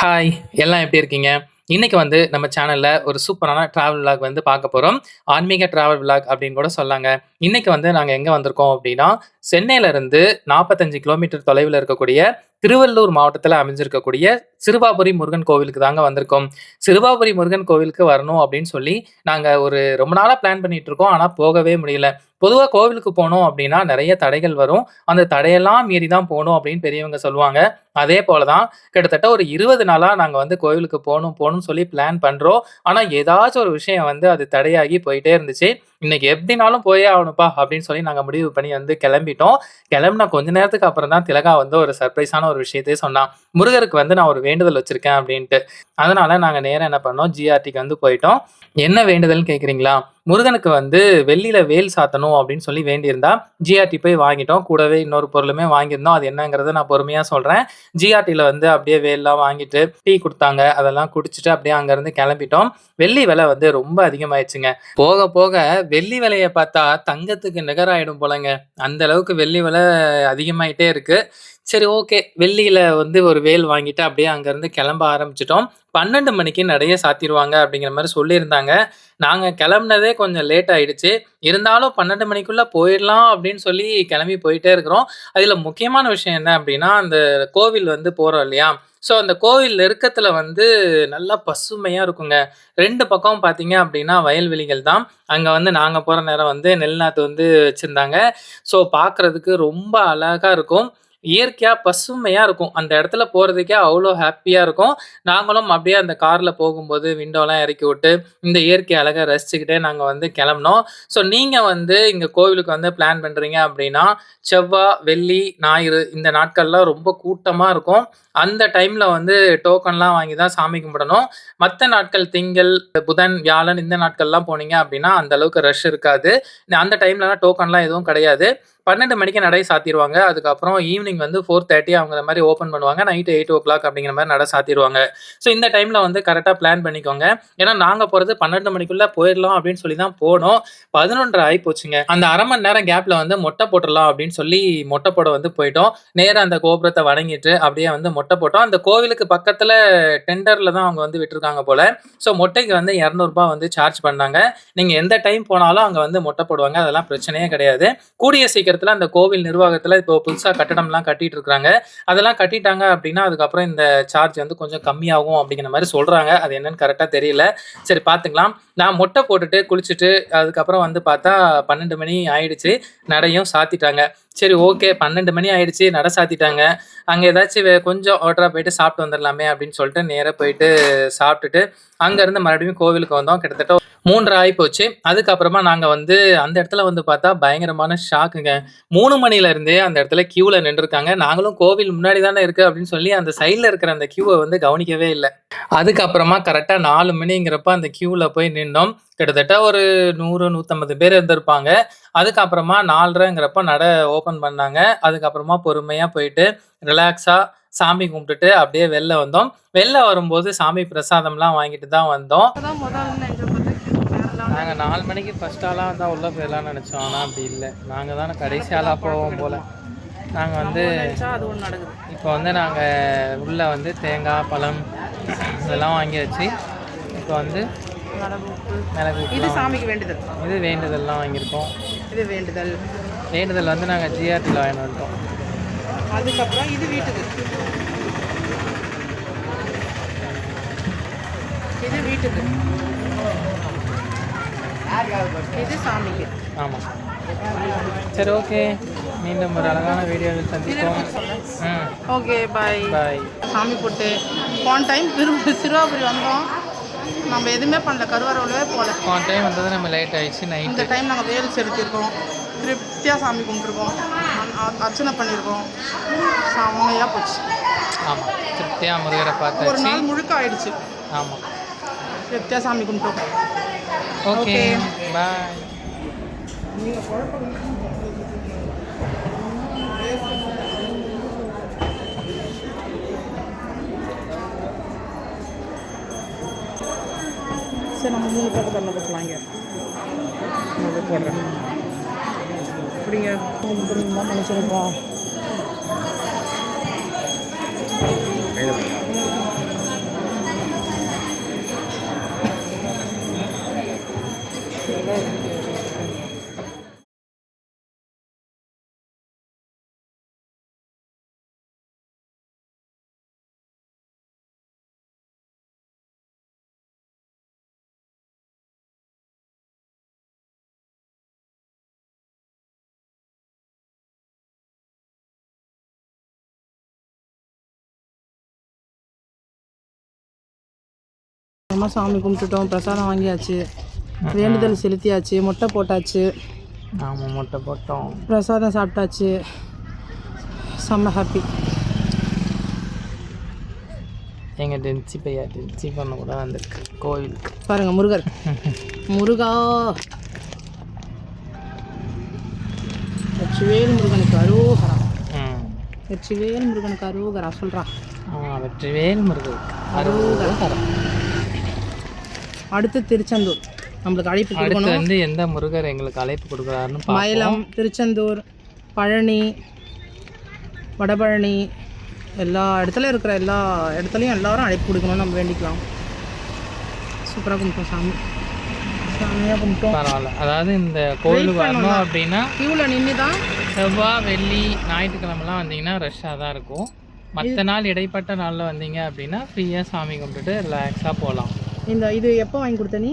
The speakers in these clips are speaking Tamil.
ஹாய் எல்லாம் எப்படி இருக்கீங்க? இன்னைக்கு வந்து நம்ம சேனல்ல ஒரு சூப்பரான டிராவல் விளாக் வந்து பார்க்க போறோம். ஆன்மீக டிராவல் விளாக் அப்படின்னு கூட சொல்லாங்க இன்னைக்கு வந்து நாங்க எங்க வந்திருக்கோம் அப்படின்னா, சென்னையில இருந்து 45 கிலோமீட்டர் தொலைவில் இருக்கக்கூடிய திருவள்ளூர் மாவட்டத்தில் அமைஞ்சிருக்கக்கூடிய சிறுவாபுரி முருகன் கோவிலுக்கு தாங்க வந்திருக்கோம். சிறுவாபுரி முருகன் கோவிலுக்கு வரணும் அப்படின்னு சொல்லி நாங்கள் ஒரு ரொம்ப நாளாக பிளான் பண்ணிட்டு இருக்கோம். ஆனால் போகவே முடியல. பொதுவாக கோவிலுக்கு போனோம் அப்படின்னா நிறைய தடைகள் வரும். அந்த தடையெல்லாம் மீறி தான் போகணும் அப்படின்னு பெரியவங்க சொல்லுவாங்க. அதே போல தான் கிட்டத்தட்ட ஒரு இருபது நாளாக நாங்கள் வந்து கோவிலுக்கு போகணும் போகணும்னு சொல்லி பிளான் பண்ணுறோம் ஆனால் ஏதாச்சும் ஒரு விஷயம் வந்து அது தடையாகி போயிட்டே இருந்துச்சு. இன்னைக்கு எப்படினாலும் போயே ஆகணும்ப்பா அப்படின்னு சொல்லி நாங்கள் முடிவு பண்ணி வந்து கிளம்பிட்டோம். கிளம்புன கொஞ்ச நேரத்துக்கு அப்புறம் தான் திலகா வந்து ஒரு சர்ப்ரைஸான ஒரு விஷயத்தையே சொன்னான் முருகருக்கு வந்து நான் ஒரு வேண்டுதல் வச்சிருக்கேன் அப்படின்ட்டு. அதனால நாங்கள் நேரம் என்ன பண்ணோம், ஜிஆர்டிக்கு வந்து போயிட்டோம். என்ன வேண்டுதல்னு கேட்குறீங்களா முருகனுக்கு வந்து வெள்ளியில வேல் சாத்தணும் அப்படின்னு சொல்லி வேண்டியிருந்தா, ஜிஆர்டி போய் வாங்கிட்டோம். கூடவே இன்னொரு பொருளுமே வாங்கியிருந்தோம். அது என்னங்கிறத நான் பொறுமையா சொல்றேன். ஜிஆர்டியில வந்து அப்படியே வேல்லாம் வாங்கிட்டு, டீ கொடுத்தாங்க அதெல்லாம் குடிச்சிட்டு அப்படியே அங்கேருந்து கிளம்பிட்டோம். வெள்ளி விலை வந்து ரொம்ப அதிகமாயிடுச்சுங்க போக போக வெள்ளி விலையை பார்த்தா தங்கத்துக்கு நிகராயிடும் போலங்க. அந்த அளவுக்கு வெள்ளி விலை அதிகமாயிட்டே இருக்கு. சரி ஓகே. வெள்ளியில வந்து ஒரு வேல் வாங்கிட்டு அப்படியே அங்கேருந்து கிளம்ப ஆரம்பிச்சிட்டோம் 12 மணிக்கு நடைய சாத்திடுவாங்க அப்படிங்கிற மாதிரி சொல்லியிருந்தாங்க. நாங்கள் கிளம்புனதே கொஞ்சம் லேட் ஆயிடுச்சு. இருந்தாலும் பன்னெண்டு மணிக்குள்ளே போயிடலாம் அப்படின்னு சொல்லி கிளம்பி போயிட்டே இருக்கிறோம். அதில் முக்கியமான விஷயம் என்ன அப்படின்னா, அந்த கோவில் வந்து போகிறோம் இல்லையா? ஸோ அந்த கோவில் நெருக்கத்தில் வந்து நல்லா பசுமையாக இருக்குங்க. ரெண்டு பக்கம் பார்த்தீங்க அப்படின்னா வயல்வெளிகள் தான். அங்கே வந்து நாங்கள் போகிற நேரம் வந்து நெல்நாத்து வந்து வச்சுருந்தாங்க ஸோ பார்க்கறதுக்கு ரொம்ப அழகாக இருக்கும். இயற்கையாக பசுமையாக இருக்கும். அந்த இடத்துல போகிறதுக்கே அவ்வளோ ஹாப்பியாக இருக்கும். நாங்களும் அப்படியே அந்த காரில் போகும்போது விண்டோலாம் இறக்கி விட்டு, இந்த இயற்கை அழகாக ரசிச்சுக்கிட்டே நாங்கள் வந்து கிளம்புனோம். ஸோ நீங்கள் வந்து இங்கே கோவிலுக்கு வந்து பிளான் பண்ணுறீங்க அப்படின்னா, செவ்வாய் வெள்ளி, ஞாயிறு இந்த நாட்கள்லாம் ரொம்ப கூட்டமாக இருக்கும். அந்த டைமில் வந்து டோக்கன்லாம் வாங்கி தான் சாமி கும்பிடணும். மற்ற நாட்கள் திங்கள், புதன், வியாழன் இந்த நாட்கள்லாம் போனீங்க அப்படின்னா, அந்த அளவுக்கு ரஷ் இருக்காது. அந்த டைம்லலாம் டோக்கன்லாம் எதுவும் கிடையாது. 12 மணிக்கு நடை சாத்திடுவாங்க அதுக்கப்புறம் ஈவினிங் வந்து ஃபோர் தேர்ட்டி அவங்க மாதிரி ஓப்பன் பண்ணுவாங்க. நைட்டு எயிட் ஓ கிளாக் அப்படிங்கிற மாதிரி நடை சாத்திருவாங்க. ஸோ இந்த டைமில் வந்து கரெக்டாக பிளான் பண்ணிக்கோங்க. ஏன்னா நாங்கள் போகிறது பன்னெண்டு மணிக்குள்ளே போயிடலாம் அப்படின்னு சொல்லி தான் போனோம். பதினொன்றரை ஆகி போச்சுங்க. அந்த அரை மணி நேரம் கேப்பில் வந்து மொட்டை போட்டுடலாம் அப்படின்னு சொல்லி மொட்டை போட வந்து போயிட்டோம். நேராக அந்த கோபுரத்தை வணங்கிட்டு அப்படியே வந்து மொட்டை போட்டோம். அந்த கோவிலுக்கு பக்கத்தில் டெண்டரில் தான் அவங்க வந்து விட்டுருக்காங்க போல் ஸோ மொட்டைக்கு வந்து இரநூறுபா வந்து சார்ஜ் பண்ணாங்க. நீங்கள் எந்த டைம் போனாலும் அங்கே வந்து மொட்டை போடுவாங்க. அதெல்லாம் பிரச்சனையே கிடையாது. கூடிய சீக்கிரம் இடத்துல அந்த கோவில் நிர்வாகத்தில் இப்போ புதுசாக கட்டடம்லாம் கட்டிட்டு இருக்காங்க. அதெல்லாம் கட்டிட்டாங்க அப்படின்னா, அதுக்கப்புறம் இந்த சார்ஜ் வந்து கொஞ்சம் கம்மியாகும் அப்படிங்கிற மாதிரி சொல்கிறாங்க அது என்னன்னு கரெக்டாக தெரியல. சரி பார்த்துக்கலாம். நான் மொட்டை போட்டுட்டு, குளிச்சுட்டு அதுக்கப்புறம் வந்து பார்த்தா 12 மணி ஆயிடுச்சு. நடையும் சாத்திட்டாங்க. சரி ஓகே 12 மணி ஆயிடுச்சு. நட சாத்திட்டாங்க. அங்கே ஏதாச்சும் வே கொஞ்சம் ஆர்டராக போயிட்டு சாப்பிட்டு வந்துரலாமே அப்படின்னு சொல்லிட்டு நேராக போயிட்டு சாப்பிட்டுட்டு, அங்கேருந்து மறுபடியும் கோவிலுக்கு வந்தோம். கிட்டத்தட்ட மூன்று ஆகி போச்சு. அதுக்கப்புறமா நாங்க வந்து அந்த இடத்துல வந்து பார்த்தா பயங்கரமான ஷாக்குங்க. மூணு மணில இருந்தே அந்த இடத்துல கியூல நின்றுருக்காங்க நாங்களும் கோவில் முன்னாடி தானே இருக்கு அப்படின்னு சொல்லி அந்த சைட்ல இருக்கிற அந்த க்யூவை வந்து கவனிக்கவே இல்லை அதுக்கப்புறமா கரெக்டாக நாலு மணிங்கிறப்ப அந்த கியூல போய் நின்னோம். கிட்டத்தட்ட ஒரு 100, 150 பேர் இருந்திருப்பாங்க. அதுக்கப்புறமா 4:30ங்கிறப்ப நட ஓப்பன் பண்ணாங்க. அதுக்கப்புறமா பொறுமையா போயிட்டு ரிலாக்ஸா சாமி கும்பிட்டுட்டு அப்படியே வெளில வந்தோம். வெளில வரும்போது சாமி பிரசாதம்லாம் வாங்கிட்டு தான் வந்தோம். அப்பதான் முதல் நெஞ்ச பத்தி கேரளால நாங்க 4 மணிக்கு ஃபர்ஸ்ட் ஆளா வந்தா உள்ள போயிடலாம்னு நெனச்சோம். ஆனா அப்படி இல்ல. நாங்க தானே கடைசி ஆளா போவோம் போல. நாங்க வந்து இப்போ வந்து நாங்க உள்ள வந்து தேங்காய், பழம் இதெல்லாம் வாங்கியாச்சு. இப்போ வந்து மிளகு இது சாமிக்கு வேண்டுதல் இது வேண்டுதல்லாம் வாங்கியிருக்கோம். இது வேண்டுதல் வேண்டுதல் வந்து நாங்க ஜிஆர்டில வாங்கிட்டு வந்துட்டோம். அதுக்கப்புறம் இது வீட்டுக்கு இது வீட்டுக்கு இது சாமிக்கு. ஆமா. சரி ஓகே. மீண்டும் ஒரு அழகான வீடியோவில் சந்திப்போம். Okay bye. பாய். சாமி போட்டு. போன டைம் திரும்ப சிறுவாபுரி வந்தோம். நம்ம எதுவுமே பண்ணல. கருவறையிலே போகல போன டைம் வந்தது நம்ம லேட் ஆயிடுச்சு இந்த நைட்டு. டைம் நாங்கள் வேல் செலுத்தியிருக்கோம். திருப்தியாக சாமி கும்பிட்ருக்கோம் அ- அர்ச்சனை பண்ணியிருக்கோம் செம்மையாக போச்சு ஆமா. திருப்தியா முருகரை ஒரு பார்த்தாச்சு. நாள் முழுக்க ஆயிடுச்சு ஆமா. திருப்தியாக சாமி கும்பிட்டோம் ஓகே. பாய். சரி நம்ம மூணு தள்ள போட்டுலாங்க நான் போய் போடுறேன் அப்படிங்க நினச்சிருப்போம் சாதாரணமாக சாமி கும்பிட்டுட்டோம் பிரசாதம் வாங்கியாச்சு வேண்டுதல் செலுத்தியாச்சு மொட்டை போட்டாச்சு. ஆமாம் முட்டை போட்டோம். பிரசாதம் சாப்பிட்டாச்சு. செம்ம ஹாப்பி எங்கள் டென்சி பையா டென்சி பண்ண கூட வந்திருக்கு கோவிலுக்கு. பாருங்க முருகர். முருகா. வெற்றிவேல் முருகனுக்கு அரோகரா. வெற்றிவேல் முருகனுக்கு அரோகரா சொல்றா. ஆ வெற்றிவேல் முருகருக்கு அறுபது அடுத்து திருச்செந்தூர். நம்மளுக்கு அழைப்பு அடுத்து கொடுக்கணும். வந்து எந்த முருகர் எங்களுக்கு அழைப்பு கொடுக்குறாருன்னு பார்ப்போம். மயிலம் திருச்செந்தூர் பழனி வடபழனி எல்லா இடத்துல இருக்கிற எல்லா இடத்துலையும் எல்லாரும் அழைப்பு கொடுக்கணும்னு நம்ம வேண்டிக்கலாம். சூப்பராக கும்பிட்டோம் சாமி. சாமியாக கும்பிட்டோம். பரவாயில்ல. அதாவது இந்த கோயிலுக்கு வரணும் அப்படின்னா கியூவில் நின்று தான் செவ்வாய் வெள்ளி ஞாயிற்றுக்கிழமெல்லாம் வந்தீங்கன்னா ரஷ்ஷாக தான் இருக்கும். மற்ற நாள் இடைப்பட்ட நாளில் வந்தீங்க அப்படின்னா ஃப்ரீயாக சாமி கும்பிட்டுட்டு ரிலாக்ஸாக போகலாம். இந்த இது எப்போ வாங்கி கொடுத்த நீ?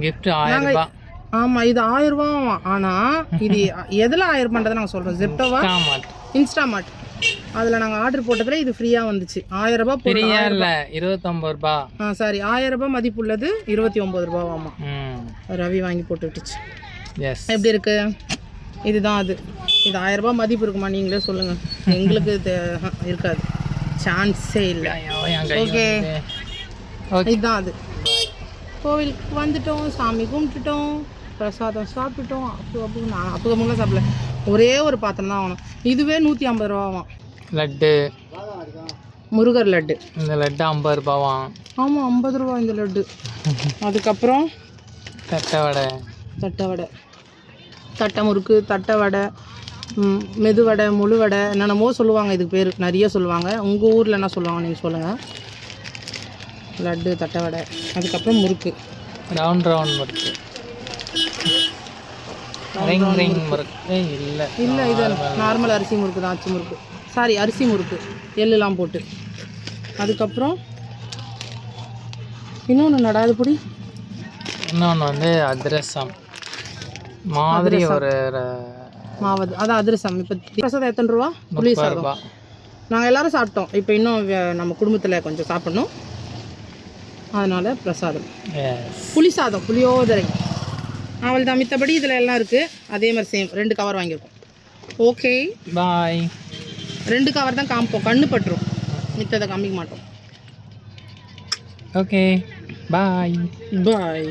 கிஃப்ட் ஆயிரம் ரூபாய் ஆமாம் இது ஆயிரம் ரூபா ஆனால் இது எதில் ஆயிரம் ரூபான்றதை நாங்கள் சொல்கிறோம் ஜெப்டோவா இன்ஸ்டாமார்ட் அதில் நாங்கள் ஆர்டர் போட்டதில் இது ஃப்ரீயாக வந்துச்சு. ஆயிரம் ரூபாய் ஃப்ரீயா இல்லை இருபத்தொம்பது ரூபா. ஆ சாரி. ஆயிரம் ரூபாய் மதிப்புள்ளது இருபத்தி ஒம்பது ரூபாவாமா ம். ரவி வாங்கி போட்டு விட்டுச்சு. எஸ் எப்படி இருக்கு? இதுதான் அது. இது ஆயிரம் ரூபாய் மதிப்பு இருக்குமா? நீங்களே சொல்லுங்கள் எங்களுக்கு இருக்காது. சான்ஸே இல்லை. ஓகே இதுதான் அது. கோவிலுக்கு வந்துட்டோம் சாமி கும்பிட்டுட்டோம் பிரசாதம் சாப்பிட்டுட்டோம் அப்போ அப்போ நான் அப்போ அப்போலாம் சாப்பிடல. ஒரே ஒரு பாத்திரம் தான் வாங்கணும் இதுவே நூற்றி ஐம்பது ரூபாவாம் லட்டு. முருகர் லட்டு. இந்த லட்டு ஐம்பது ரூபாவாம் ஆமாம் ஐம்பது ரூபா இந்த லட்டு. அதுக்கப்புறம் தட்டை வடை. தட்டை வடை. தட்டை முறுக்கு தட்டை வடை ம், மெது வடை முழு வடை என்னென்னமோ சொல்லுவாங்க இதுக்கு பேர். நிறைய சொல்லுவாங்க. உங்கள் ஊரில் என்ன சொல்லுவாங்க நீங்கள் சொல்லுங்கள் லட்டு தட்டை வடை அதுக்கப்புறம் முறுக்கு. ரவுண்ட் ரவுண்ட் முறுக்கு. ரிங் ரிங் முறுக்கு. இல்லை. இல்லை இது நார்மல் அரிசி முறுக்கு தான் அச்சு முறுக்கு. சாரி அரிசி முறுக்கு. எள்ளுலாம் போட்டு. அதுக்கப்புறம் இன்னொன்று நடாது பொடி? இன்னொன்று வந்து அதிரசம். மாதிரி ஒரு மாவது அதான் அதிரசம். இப்போ பிரசாதம் எத்தனை ரூபா? புளி சாதம். நாங்கள் எல்லாரும் சாப்பிட்டோம். இப்போ இன்னும் நம்ம குடும்பத்தில் கொஞ்சம் சாப்பிடணும். அதனால் பிரசாதம். புளி சாதம் புளியோதரை. அவள் தான் மித்தபடி இதில் எல்லாம் இருக்குது அதே மாதிரி சேம் ரெண்டு கவர் வாங்கியிருக்கோம். ஓகே பாய் ரெண்டு கவர் தான் காமிப்போம். கண்ணு பட்டுரும். மித்ததை காமிக்க மாட்டோம். ஓகே பாய் பாய்